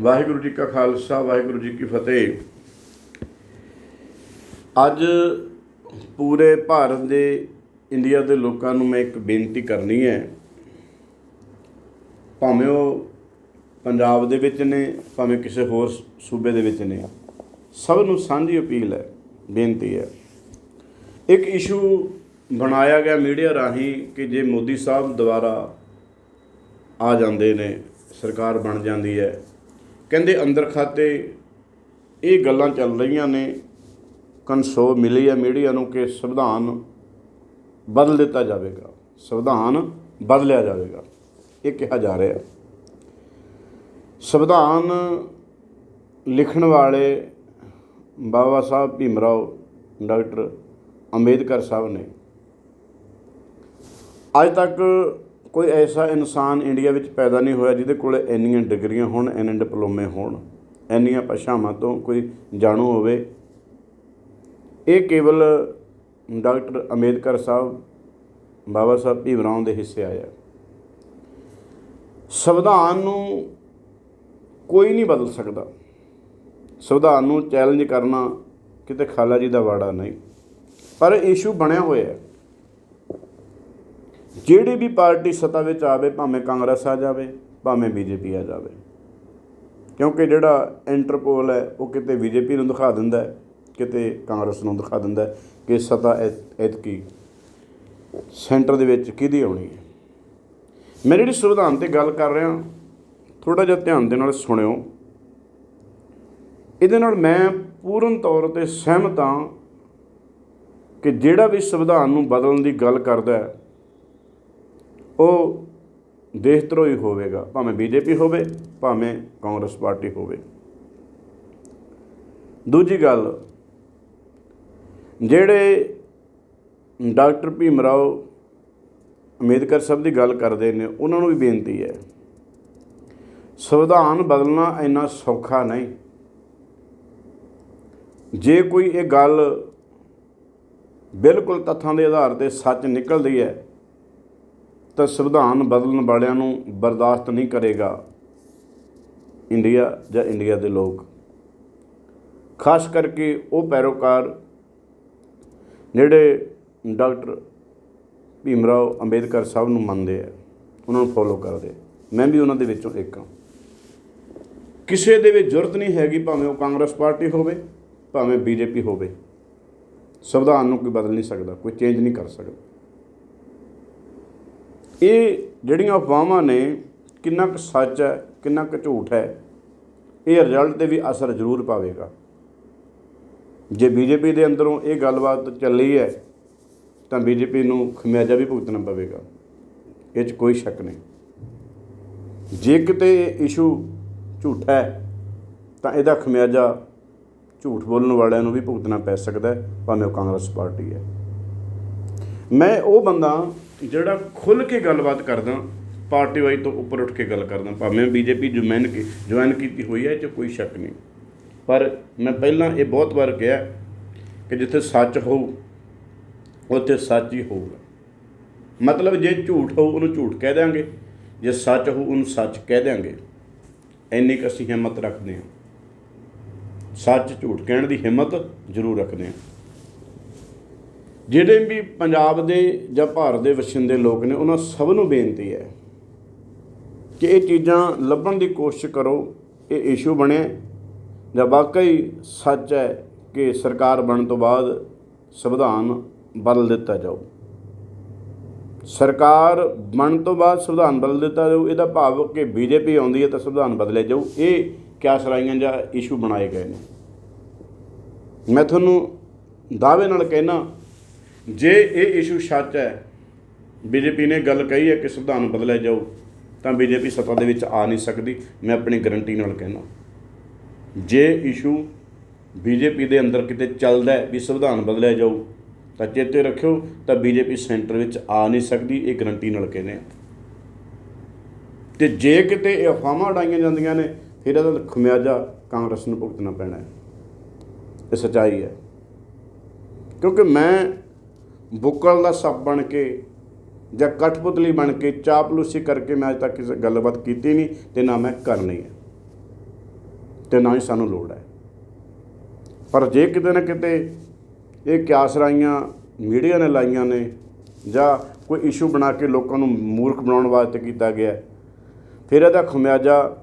ਵਾਹਿਗੁਰੂ ਜੀ ਕਾ ਖਾਲਸਾ, ਵਾਹਿਗੁਰੂ ਜੀ ਕੀ ਫਤਿਹ। ਅੱਜ ਪੂਰੇ ਭਾਰਤ ਦੇ, ਇੰਡੀਆ ਦੇ ਲੋਕਾਂ ਨੂੰ ਮੈਂ ਇੱਕ ਬੇਨਤੀ ਕਰਨੀ ਹੈ। ਭਾਵੇਂ ਉਹ ਪੰਜਾਬ ਦੇ ਵਿੱਚ ਨੇ, ਭਾਵੇਂ ਕਿਸੇ ਹੋਰ ਸੂਬੇ ਦੇ ਵਿੱਚ ਨੇ। ਸਭ ਨੂੰ ਸਾਂਝੀ ਅਪੀਲ ਹੈ, ਬੇਨਤੀ ਹੈ। ਇੱਕ ਇਸ਼ੂ ਬਣਾਇਆ ਗਿਆ ਮੀਡੀਆ ਰਾਹੀਂ ਕਿ ਜੇ ਮੋਦੀ ਸਾਹਿਬ ਦੁਬਾਰਾ ਆ ਜਾਂਦੇ ਨੇ, ਸਰਕਾਰ ਬਣ ਜਾਂਦੀ ਹੈ ਕਹਿੰਦੇ ਅੰਦਰ ਖਾਤੇ ਇਹ ਗੱਲਾਂ ਚੱਲ ਰਹੀਆਂ ਨੇ। ਕਨਸੋ ਮਿਲੀ ਹੈ ਮੀਡੀਆ ਨੂੰ ਕਿ ਸੰਵਿਧਾਨ ਬਦਲ ਦਿੱਤਾ ਜਾਵੇਗਾ। ਸੰਵਿਧਾਨ ਬਦਲਿਆ ਜਾਵੇਗਾ। ਇਹ ਕਿਹਾ ਜਾ ਰਿਹਾ। ਸੰਵਿਧਾਨ ਲਿਖਣ ਵਾਲੇ ਬਾਬਾ ਸਾਹਿਬ ਭੀਮਰਾਓ, ਡਾਕਟਰ ਅੰਬੇਦਕਰ ਸਾਹਿਬ ਨੇ ਅੱਜ ਤੱਕ ਕੋਈ ਐਸਾ ਇਨਸਾਨ ਇੰਡੀਆ ਵਿੱਚ ਪੈਦਾ ਨਹੀਂ ਹੋਇਆ ਜਿਹਦੇ ਕੋਲ ਇੰਨੀਆਂ ਡਿਗਰੀਆਂ ਹੋਣ, ਇੰਨੇ ਡਿਪਲੋਮੇ ਹੋਣ, ਇੰਨੀਆਂ ਭਾਸ਼ਾਵਾਂ ਤੋਂ ਕੋਈ ਜਾਣੂ ਹੋਵੇ। ਇਹ ਕੇਵਲ ਡਾਕਟਰ ਅੰਬੇਦਕਰ ਸਾਹਿਬ, ਬਾਬਾ ਸਾਹਿਬ ਭੀਮਰਾਓ ਦੇ ਹਿੱਸੇ ਆਇਆ ਸੰਵਿਧਾਨ ਨੂੰ ਕੋਈ ਨਹੀਂ ਬਦਲ ਸਕਦਾ। ਸੰਵਿਧਾਨ ਨੂੰ ਚੈਲੰਜ ਕਰਨਾ ਕਿਤੇ ਖਾਲਾ ਜੀ ਦਾ ਵਾੜਾ ਨਹੀਂ। ਪਰ ਇਸ਼ੂ ਬਣਿਆ ਹੋਇਆ ਹੈ। ਜਿਹੜੀ ਵੀ ਪਾਰਟੀ ਸੱਤਾ ਵਿੱਚ ਆਵੇ, ਭਾਵੇਂ ਕਾਂਗਰਸ ਆ ਜਾਵੇ, ਭਾਵੇਂ ਬੀਜੇਪੀ ਆ ਜਾਵੇ। ਕਿਉਂਕਿ ਜਿਹੜਾ ਇੰਟਰਪੋਲ ਹੈ, ਉਹ ਕਿਤੇ ਬੀਜੇਪੀ ਨੂੰ ਦਿਖਾ ਦਿੰਦਾ ਹੈ, ਕਿਤੇ ਕਾਂਗਰਸ ਨੂੰ ਦਿਖਾ ਦਿੰਦਾ ਹੈ ਕਿ ਸੱਤਾ ਐਤਕੀ ਸੈਂਟਰ ਦੇ ਵਿੱਚ ਕਿਹਦੀ ਆਉਣੀ ਹੈ। ਮੈਂ ਜਿਹੜੀ ਸੰਵਿਧਾਨ ਤੇ ਗੱਲ ਕਰ ਰਿਹਾ ਥੋੜਾ ਜਿਹਾ ਧਿਆਨ ਦੇ ਨਾਲ ਸੁਣਿਓ। ਇਹਦੇ ਨਾਲ ਮੈਂ ਪੂਰਨ ਤੌਰ ਤੇ ਸਹਿਮਤ ਹਾਂ ਕਿ ਜਿਹੜਾ ਵੀ ਸੰਵਿਧਾਨ ਨੂੰ ਬਦਲਣ ਦੀ ਗੱਲ ਕਰਦਾ ਹੈ ਉਹ ਦੇਸ਼ ਧਰੋਹੀ ਹੋਵੇਗਾ, ਭਾਵੇਂ ਬੀਜੇਪੀ ਹੋਵੇ, ਭਾਵੇਂ ਕਾਂਗਰਸ ਪਾਰਟੀ ਹੋਵੇ। ਦੂਜੀ ਗੱਲ, ਜਿਹੜੇ ਡਾਕਟਰ ਭੀਮ ਰਾਓ ਅੰਬੇਦਕਰ ਸਾਹਿਬ ਦੀ ਗੱਲ ਕਰਦੇ ਨੇ, ਉਹਨਾਂ ਨੂੰ ਵੀ ਬੇਨਤੀ ਹੈ, ਸੰਵਿਧਾਨ ਬਦਲਣਾ ਇੰਨਾ ਸੌਖਾ ਨਹੀਂ। ਜੇ ਕੋਈ ਇਹ ਗੱਲ ਬਿਲਕੁਲ ਤੱਥਾਂ ਦੇ ਆਧਾਰ ਤੇ ਸੱਚ ਨਿਕਲਦੀ ਹੈ ਤਾਂ ਸੰਵਿਧਾਨ ਬਦਲਣ ਵਾਲਿਆਂ ਨੂੰ ਬਰਦਾਸ਼ਤ ਨਹੀਂ ਕਰੇਗਾ ਇੰਡੀਆ ਜਾਂ ਇੰਡੀਆ ਦੇ ਲੋਕ। ਖਾਸ ਕਰਕੇ ਉਹ ਪੈਰੋਕਾਰ ਜਿਹੜੇ ਡਾਕਟਰ ਭੀਮ ਰਾਓ ਅੰਬੇਦਕਰ ਸਾਹਿਬ ਨੂੰ ਮੰਨਦੇ ਆ। ਉਹਨਾਂ ਨੂੰ ਫੋਲੋ ਕਰਦੇ ਆ। ਮੈਂ ਵੀ ਉਹਨਾਂ ਦੇ ਵਿੱਚੋਂ ਇੱਕ ਹਾਂ। ਕਿਸੇ ਦੇ ਵਿੱਚ ਜ਼ਰੂਰਤ ਨਹੀਂ ਹੈਗੀ ਭਾਵੇਂ ਉਹ ਕਾਂਗਰਸ ਪਾਰਟੀ ਹੋਵੇ, ਭਾਵੇਂ ਬੀਜੇਪੀ ਹੋਵੇ। ਸੰਵਿਧਾਨ ਨੂੰ ਕੋਈ ਬਦਲ ਨਹੀਂ ਸਕਦਾ, ਕੋਈ ਚੇਂਜ ਨਹੀਂ ਕਰ ਸਕਦਾ। ਇਹ ਜਿਹੜੀਆਂ ਅਫਵਾਹਾਂ ਨੇ, ਕਿੰਨਾ ਕੁ ਸੱਚ ਹੈ, ਕਿੰਨਾ ਕੁ ਝੂਠ ਹੈ, ਇਹ ਰਿਜ਼ਲਟ ਤੇ ਵੀ ਅਸਰ ਜ਼ਰੂਰ ਪਾਵੇਗਾ। ਜੇ ਬੀਜੇਪੀ ਦੇ ਅੰਦਰੋਂ ਇਹ ਗੱਲਬਾਤ ਚੱਲੀ ਹੈ, ਤਾਂ ਬੀਜੇਪੀ ਨੂੰ ਖਮਿਆਜਾ ਵੀ ਭੁਗਤਣਾ ਪਵੇਗਾ। ਇਹ 'ਚ ਕੋਈ ਸ਼ੱਕ ਨਹੀਂ। ਜੇ ਕਿਤੇ ਇਸ਼ੂ ਝੂਠਾ ਹੈ, ਤਾਂ ਇਹਦਾ ਖਮਿਆਜਾ ਝੂਠ ਬੋਲਣ ਵਾਲਿਆਂ ਨੂੰ ਵੀ ਭੁਗਤਣਾ ਪੈ ਸਕਦਾ ਭਾਵੇਂ ਉਹ ਕਾਂਗਰਸ ਪਾਰਟੀ ਹੈ। ਮੈਂ ਉਹ ਬੰਦਾ ਜਿਹੜਾ ਖੁੱਲ ਕੇ ਗੱਲਬਾਤ ਕਰਦਾ, ਪਾਰਟੀ ਵਾਈ ਤੋਂ ਉੱਪਰ ਉੱਠ ਕੇ ਗੱਲ ਕਰਦਾ, ਭਾਵੇਂ ਬੀਜੇਪੀ ਜੁਆਇਨ ਕੀ ਜੁਆਇਨ ਕੀਤੀ ਹੋਈ ਹੈ, ਇਹ 'ਚ ਕੋਈ ਸ਼ੱਕ ਨਹੀਂ। ਪਰ ਮੈਂ ਪਹਿਲਾਂ ਇਹ ਬਹੁਤ ਵਾਰ ਕਿਹਾ ਕਿ ਜਿੱਥੇ ਸੱਚ ਹੋਊ, ਉੱਥੇ ਸੱਚ ਹੀ ਹੋਊਗਾ। ਮਤਲਬ ਜੇ ਝੂਠ ਹੋਊ, ਉਹਨੂੰ ਝੂਠ ਕਹਿ ਦਿਆਂਗੇ। ਜੇ ਸੱਚ ਹੋਊ, ਉਹਨੂੰ ਸੱਚ ਕਹਿ ਦਿਆਂਗੇ। ਇੰਨੀ ਕੁ ਅਸੀਂ ਹਿੰਮਤ ਰੱਖਦੇ ਹਾਂ। ਸੱਚ ਝੂਠ ਕਹਿਣ ਦੀ ਹਿੰਮਤ ਜ਼ਰੂਰ ਰੱਖਦੇ ਹਾਂ। ਜਿਹੜੇ ਵੀ ਪੰਜਾਬ ਦੇ ਜਾਂ ਭਾਰਤ ਦੇ ਵਸਿੰਦੇ ਲੋਕ ਨੇ, ਉਹਨਾਂ ਸਭ ਨੂੰ ਬੇਨਤੀ ਹੈ ਕਿ ਇਹ ਚੀਜ਼ਾਂ ਲੱਭਣ ਦੀ ਕੋਸ਼ਿਸ਼ ਕਰੋ, ਇਹ ਇਸ਼ੂ ਬਣਿਆ ਜਾਂ ਵਾਕਈ ਸੱਚ ਹੈ ਕਿ ਸਰਕਾਰ ਬਣਨ ਤੋਂ ਬਾਅਦ ਸੰਵਿਧਾਨ ਬਦਲ ਦਿੱਤਾ ਜਾਊ। ਸਰਕਾਰ ਬਣਨ ਤੋਂ ਬਾਅਦ ਸੰਵਿਧਾਨ ਬਦਲ ਦਿੱਤਾ ਜਾਊ, ਇਹਦਾ ਭਾਵ ਕਿ ਬੀਜੇਪੀ ਆਉਂਦੀ ਹੈ ਤਾਂ ਸੰਵਿਧਾਨ ਬਦਲੇ ਜਾਊ। ਇਹ ਕਿਆ ਸਰਾਈਆਂ ਜਾਂ ਇਸ਼ੂ ਬਣਾਏ ਗਏ ਨੇ। ਮੈਂ ਤੁਹਾਨੂੰ ਦਾਅਵੇ ਨਾਲ ਕਹਿਣਾ ਜੇ ਇਹ ਇਸ਼ੂ ਸੱਚ ਹੈ ਬੀਜੇਪੀ ਨੇ ਗੱਲ ਕਹੀ ਹੈ ਕਿ ਸੰਵਿਧਾਨ ਬਦਲਿਆ ਜਾਊ, ਤਾਂ ਬੀਜੇਪੀ ਸੱਤਾ ਦੇ ਵਿੱਚ ਆ ਨਹੀਂ ਸਕਦੀ। ਮੈਂ ਆਪਣੀ ਗਰੰਟੀ ਨਾਲ ਕਹਿਣਾ ਜੇ ਇਸ਼ੂ ਬੀਜੇਪੀ ਦੇ ਅੰਦਰ ਕਿਤੇ ਚੱਲਦਾ ਹੈ ਵੀ ਸੰਵਿਧਾਨ ਬਦਲਿਆ ਜਾਊ, ਤਾਂ ਚੇਤੇ ਰੱਖਿਓ, ਤਾਂ ਬੀਜੇਪੀ ਸੈਂਟਰ ਵਿੱਚ ਆ ਨਹੀਂ ਸਕਦੀ, ਇਹ ਗਰੰਟੀ ਨਾਲ ਕਹਿੰਦੇ ਆ ਤੇ ਜੇ ਕਿਤੇ ਇਹ ਅਫਵਾਹਾਂ ਉਡਾਈਆਂ ਜਾਂਦੀਆਂ ਨੇ, ਫਿਰ ਇਹਦਾ ਖਮਿਆਜਾ ਕਾਂਗਰਸ ਨੂੰ ਭੁਗਤਣਾ ਪੈਣਾ ਹੈ। ਇਹ ਸੱਚਾਈ ਹੈ। ਕਿਉਂਕਿ ਮੈਂ ਬੁੱਕਲ ਦਾ ਸੱਪ ਬਣ ਕੇ ਜਾਂ ਕਠਪੁਤਲੀ ਬਣ ਕੇ ਚਾਪਲੂਸੀ ਕਰਕੇ ਮੈਂ ਅੱਜ ਤੱਕ ਕਿਸੇ ਗੱਲਬਾਤ ਕੀਤੀ ਨਹੀਂ ਤੇ ਨਾ ਮੈਂ ਕਰਨੀ ਹੈ ਤੇ ਨਾ ਹੀ ਸਾਨੂੰ ਲੋੜ ਹੈ। ਪਰ ਜੇ ਕਿਤੇ ਨਾ ਕਿਤੇ ਇਹ ਕਿਆਸਰਾਈਆਂ ਮੀਡੀਆ ਨੇ ਲਾਈਆਂ ਨੇ ਜਾਂ ਕੋਈ ਇਸ਼ੂ ਬਣਾ ਕੇ ਲੋਕਾਂ ਨੂੰ ਮੂਰਖ ਬਣਾਉਣ ਵਾਸਤੇ ਕੀਤਾ ਗਿਆ, ਫਿਰ ਇਹਦਾ ਖਮਿਆਜਾ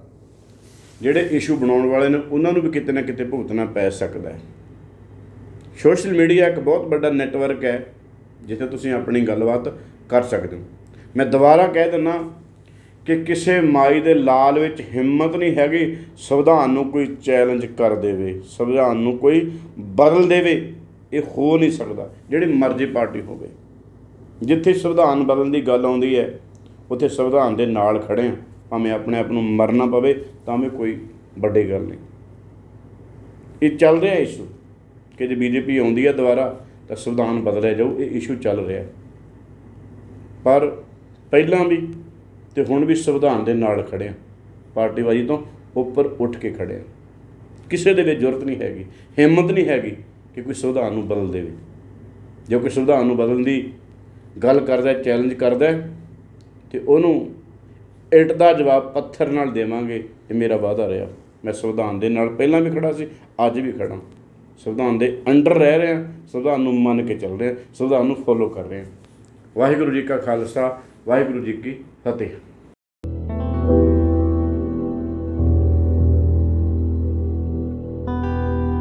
ਜਿਹੜੇ ਇਸ਼ੂ ਬਣਾਉਣ ਵਾਲੇ ਨੇ ਉਹਨਾਂ ਨੂੰ ਵੀ ਕਿਤੇ ਨਾ ਕਿਤੇ ਭੁਗਤਣਾ ਪੈ ਸਕਦਾ ਹੈ। ਸੋਸ਼ਲ ਮੀਡੀਆ ਇੱਕ ਬਹੁਤ ਵੱਡਾ ਨੈਟਵਰਕ ਹੈ। ਜਿੱਥੇ ਤੁਸੀਂ ਆਪਣੀ ਗੱਲਬਾਤ ਕਰ ਸਕਦੇ ਹੋ। ਮੈਂ ਦੁਬਾਰਾ ਕਹਿ ਦਿੰਦਾ ਕਿ ਕਿਸੇ ਮਾਈ ਦੇ ਲਾਲ ਵਿੱਚ ਹਿੰਮਤ ਨਹੀਂ ਹੈਗੀ, ਸੰਵਿਧਾਨ ਨੂੰ ਕੋਈ ਚੈਲੰਜ ਕਰ ਦੇਵੇ, ਸੰਵਿਧਾਨ ਨੂੰ ਕੋਈ ਬਦਲ ਦੇਵੇ, ਇਹ ਹੋ ਨਹੀਂ ਸਕਦਾ, ਜਿਹੜੀ ਮਰਜ਼ੀ ਪਾਰਟੀ ਹੋਵੇ। ਜਿੱਥੇ ਸੰਵਿਧਾਨ ਬਦਲਣ ਦੀ ਗੱਲ ਆਉਂਦੀ ਹੈ, ਉੱਥੇ ਸੰਵਿਧਾਨ ਦੇ ਨਾਲ ਖੜੇ ਹਾਂ, ਭਾਵੇਂ ਆਪਣੇ ਆਪ ਨੂੰ ਮਰਨਾ ਪਵੇ, ਤਾਂ ਵੀ ਕੋਈ ਵੱਡੀ ਗੱਲ ਨਹੀਂ। ਇਹ ਚੱਲ ਰਿਹਾ ਇਸ਼ੂ ਕਿ ਜੇ ਬੀਜੇਪੀ ਆਉਂਦੀ ਹੈ ਦੁਬਾਰਾ ਤਾਂ ਸੰਵਿਧਾਨ ਬਦਲਿਆ ਜਾਊ ਇਹ ਇਸ਼ੂ ਚੱਲ ਰਿਹਾ। ਪਰ ਪਹਿਲਾਂ ਵੀ ਤੇ ਹੁਣ ਵੀ ਸੰਵਿਧਾਨ ਦੇ ਨਾਲ ਖੜੇ ਹਾਂ ਪਾਰਟੀਬਾਜ਼ੀ ਤੋਂ ਉੱਪਰ ਉੱਠ ਕੇ ਖੜੇ ਕਿਸੇ ਦੇ ਵਿੱਚ ਜ਼ਰੂਰਤ ਨਹੀਂ ਹੈਗੀ ਹਿੰਮਤ ਨਹੀਂ ਹੈਗੀ ਕਿ ਕੋਈ ਸੰਵਿਧਾਨ ਨੂੰ ਬਦਲ ਦੇਵੇ। ਜੇ ਕੋਈ ਸੰਵਿਧਾਨ ਨੂੰ ਬਦਲਣ ਦੀ ਗੱਲ ਕਰਦਾ ਚੈਲੰਜ ਕਰਦਾ ਹੈ, ਤੇ ਉਹਨੂੰ ਇੱਟ ਦਾ ਜਵਾਬ ਪੱਥਰ ਨਾਲ ਦੇਵਾਂਗੇ ਇਹ ਮੇਰਾ ਵਾਅਦਾ ਰਿਹਾ। ਮੈਂ ਸੰਵਿਧਾਨ ਦੇ ਨਾਲ ਪਹਿਲਾਂ ਵੀ ਖੜਾ ਸੀ ਅੱਜ ਵੀ ਖੜਾ ਸੰਵਿਧਾਨ ਦੇ ਅੰਡਰ ਰਹਿ ਰਹੇ ਹਾਂ, ਸੰਵਿਧਾਨ ਨੂੰ ਮੰਨ ਕੇ ਚੱਲ ਰਹੇ ਹਾਂ, ਸੰਵਿਧਾਨ ਨੂੰ ਫੋਲੋ ਕਰ ਰਹੇ ਹਾਂ। ਵਾਹਿਗੁਰੂ ਜੀ ਕਾ ਖਾਲਸਾ, ਵਾਹਿਗੁਰੂ ਜੀ ਕੀ ਫਤਿਹ।